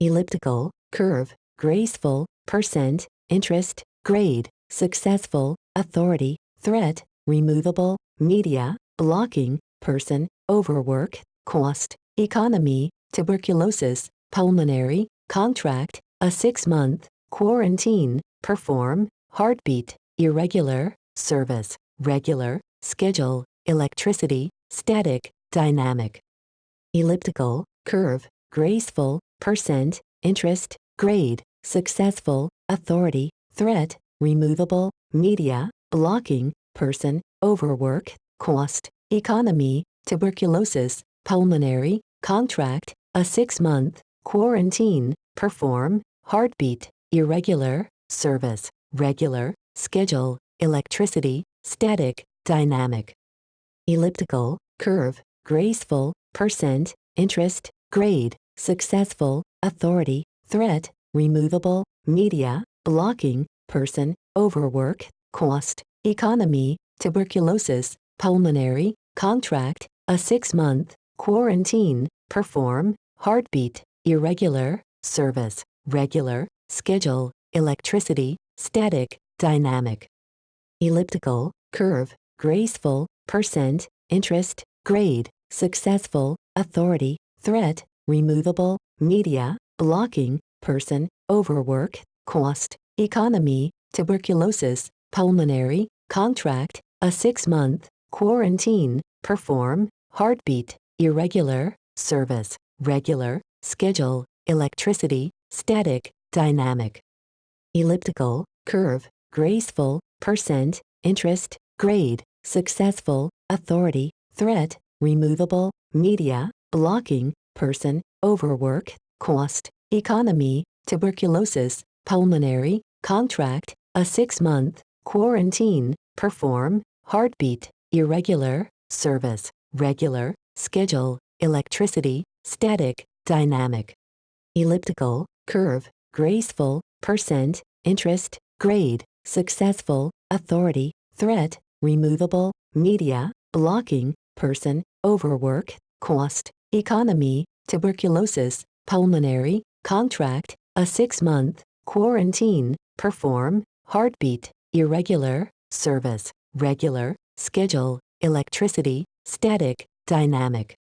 elliptical, curve, graceful, percent, interest, grade, successful, authority, threat, removable, media, blocking, person, overwork, cost, economy, tuberculosis, pulmonary, contract, a six-month, quarantine, perform, heartbeat, irregular, service, regular, schedule, electricity, static, dynamic, elliptical, curve, graceful, percent, interest, grade, successful, authority, threat, removable, media, blocking, person, overwork, cost, economy, tuberculosis, pulmonary, contract, a six-month, quarantine, perform, heartbeat, irregular, service, regular, schedule, electricity, static, dynamic, elliptical, curve, graceful, percent, interest, grade, successful, authority, threat, removable, media, blocking, person, overwork, cost, economy, tuberculosis, pulmonary, contract, a six-month, quarantine, perform, heartbeat, irregular, service, regular, schedule, electricity, static, dynamic, elliptical, curve, graceful, percent, interest, grade, successful, authority, threat, removable, media, blocking, person, overwork, cost, economy, tuberculosis, pulmonary, contract, a six-month, quarantine, perform, heartbeat, irregular, service, regular, schedule, electricity, static, dynamic, elliptical, curve, graceful, percent, interest, grade, successful, authority, threat, removable, media, blocking, person, overwork, cost, economy, tuberculosis, pulmonary, contract, a six-month, quarantine, perform, heartbeat, irregular, service, regular, schedule, electricity, static, dynamic, elliptical, curve, graceful, percent, interest, grade, successful, authority, threat, removable, media, blocking, person, overwork, cost, economy, tuberculosis, pulmonary, contract, a six-month, quarantine, perform, heartbeat, irregular, service, regular, schedule, electricity, static, dynamic,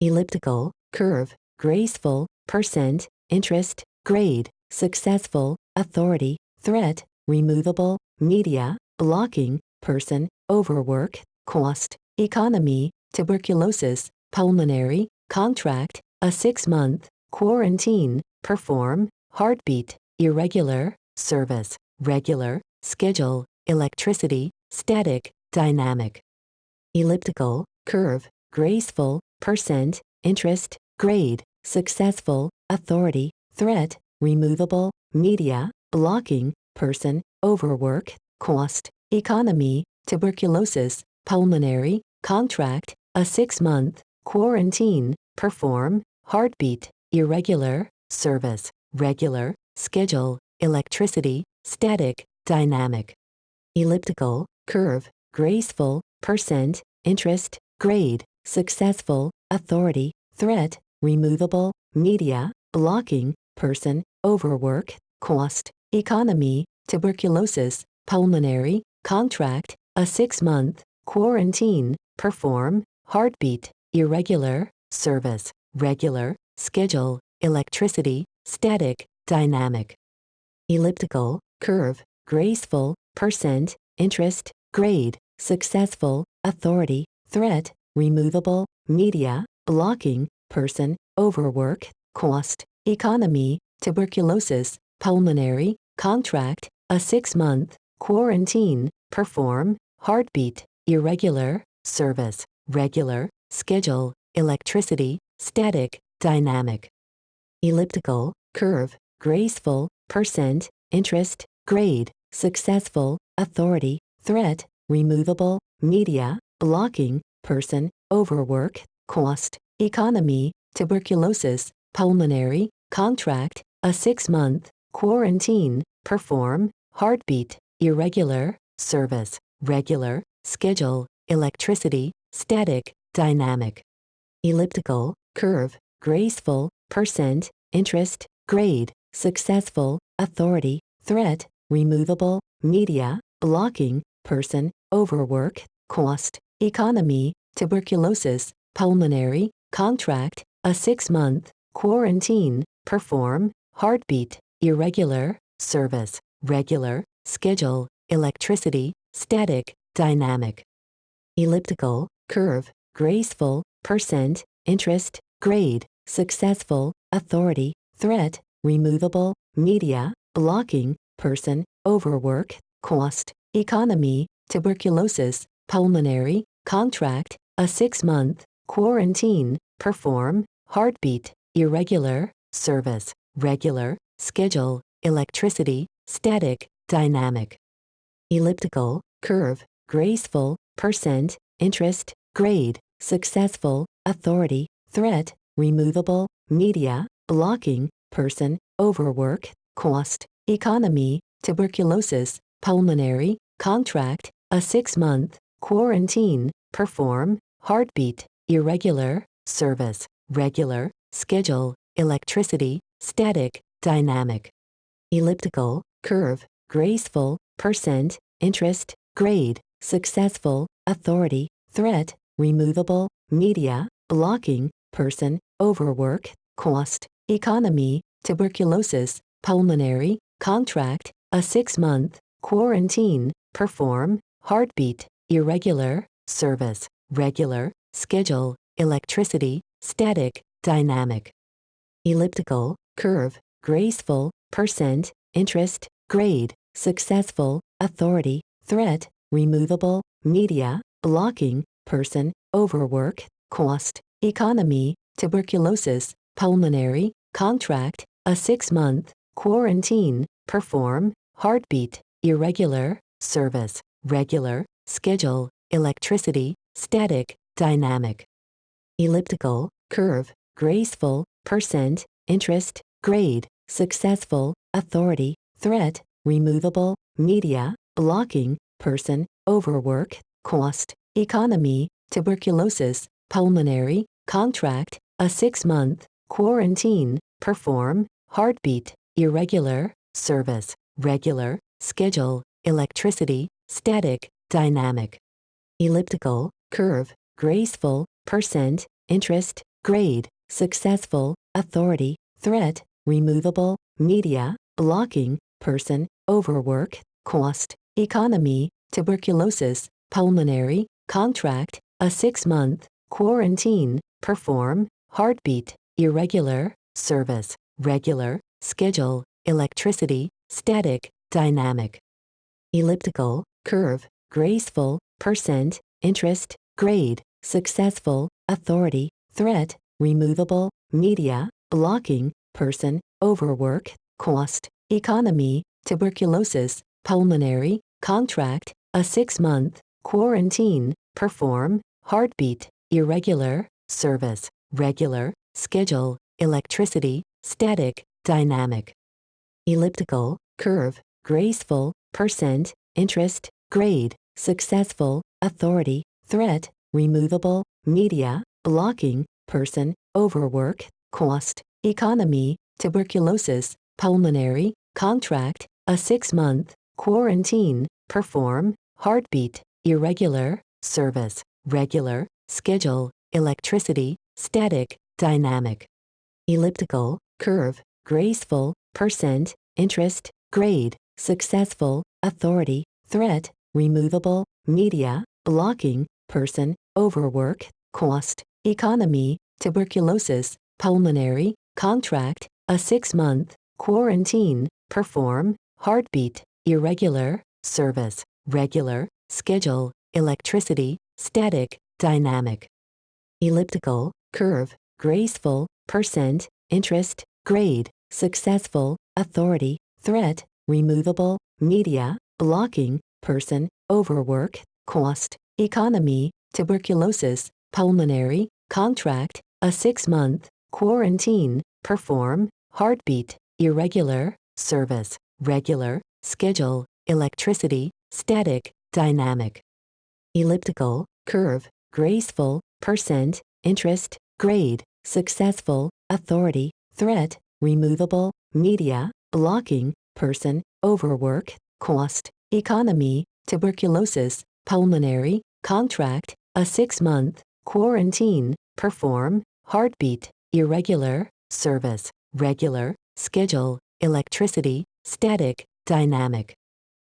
elliptical, curve, graceful, percent, interest, grade, successful, authority, threat, removable, media, blocking, person, overwork, cost, economy, tuberculosis, pulmonary, contract, a six-month, quarantine, perform, heartbeat, irregular, service, regular, schedule, electricity, static, dynamic, elliptical, curve, graceful, percent, interest, grade, successful, authority, threat, removable, media, blocking, person, overwork, cost, economy, tuberculosis, pulmonary, contract, a six-month, quarantine, perform, heartbeat, irregular, service, regular, schedule, electricity, static, dynamic, elliptical, curve, graceful, percent, interest, grade, successful, authority, threat, removable, media, blocking, person, overwork, cost, economy, tuberculosis, pulmonary, contract, a six-month, quarantine, perform, heartbeat, irregular, service, regular, schedule, electricity, static, dynamic, elliptical, curve, graceful, percent, interest, grade, successful, authority, threat, removable, media, blocking, person, overwork, cost, economy, tuberculosis, pulmonary, contract, a six-month, quarantine, perform, heartbeat, irregular, service, regular, schedule, electricity, static, dynamic, elliptical, curve, graceful, percent, interest, grade, successful, authority, threat, removable, media, blocking, person, overwork, cost, economy, tuberculosis, pulmonary, contract, a six-month, quarantine, perform, heartbeat, irregular, service, regular, schedule, electricity, static, dynamic, elliptical, curve, graceful, percent, interest, grade, successful, authority, threat, removable, media, blocking, person, overwork, cost, economy, tuberculosis, pulmonary, contract, a six-month, quarantine, perform, heartbeat, irregular, service, regular, schedule, electricity, static, dynamic, elliptical, curve, graceful, percent, interest, grade, successful, authority, threat, removable, media, blocking, person, overwork, cost, economy, tuberculosis, pulmonary, contract, a six-month, quarantine, perform, heartbeat, irregular, service, regular, schedule, electricity, static, dynamic, elliptical, curve, graceful, percent, interest, grade, successful, authority, threat, removable, media, blocking, person, overwork, cost, economy, tuberculosis, pulmonary, contract, a six-month, quarantine, perform, heartbeat, irregular, service, regular, schedule, electricity, static, dynamic, elliptical, curve, graceful, percent, interest, grade, successful, authority, threat, removable, media, blocking, person, overwork, cost, economy, tuberculosis, pulmonary, contract, a six-month, quarantine, perform, heartbeat, irregular, service, regular, schedule, electricity, static, dynamic, elliptical, curve, graceful, percent, interest, grade, successful, authority, threat, removable, media, blocking, person, overwork, cost, economy, tuberculosis, pulmonary, contract, a six-month, quarantine, perform, heartbeat, irregular, service, regular, schedule, electricity, static, dynamic, elliptical, curve, graceful, percent, interest, grade, successful, authority, threat, removable, media, blocking, person, overwork, cost, economy, tuberculosis, pulmonary, contract, a six-month, quarantine, perform, heartbeat, irregular, service, regular, schedule, electricity, static, dynamic, elliptical, curve, graceful, percent, interest, grade, successful, authority, threat, removable, media, blocking, person, overwork, cost, economy, tuberculosis, pulmonary, contract, a six-month, quarantine, perform, heartbeat, irregular, service, regular, schedule, electricity, static, dynamic, elliptical, curve, graceful, percent, interest, grade, successful, authority, threat, removable, media, blocking, person, overwork, cost, economy, tuberculosis, pulmonary, contract, a six-month, quarantine, perform, heartbeat, irregular, service, regular, schedule, electricity, static, dynamic, elliptical, curve, graceful, percent, interest, grade, successful, authority, threat, removable, media, blocking, person, overwork, cost, economy, tuberculosis, pulmonary, contract, a six-month, quarantine, perform, heartbeat, irregular, service, regular, schedule, electricity, static, dynamic, elliptical, curve, graceful, percent, interest, grade, successful, authority, threat, removable, media, blocking, person, overwork, cost, economy, tuberculosis, pulmonary, contract, a six-month, quarantine, perform, heartbeat, irregular, service, regular, schedule, electricity, static, dynamic, elliptical, curve, graceful, percent, interest, grade, successful, authority, threat, removable, media, blocking, person, overwork, cost, economy, tuberculosis, pulmonary, contract, a six-month, quarantine, perform, heartbeat, irregular, service, regular, schedule, electricity, static, dynamic, elliptical, curve, graceful, percent, interest, grade, successful, authority, threat, removable, media, blocking, person, overwork, cost, economy, tuberculosis, pulmonary, contract, a six-month, quarantine, perform, heartbeat, irregular, service, regular, schedule, electricity, static, dynamic,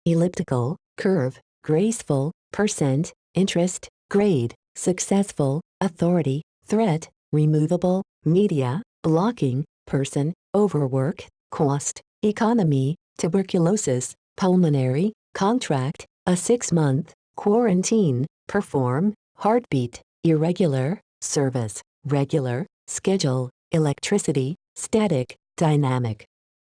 elliptical, curve, graceful, percent, interest, grade, successful, authority, threat, removable, media, blocking, person, overwork, cost, economy, tuberculosis, pulmonary, contract, a six-month, quarantine, perform, heartbeat, irregular, service, regular, schedule, electricity, static, dynamic.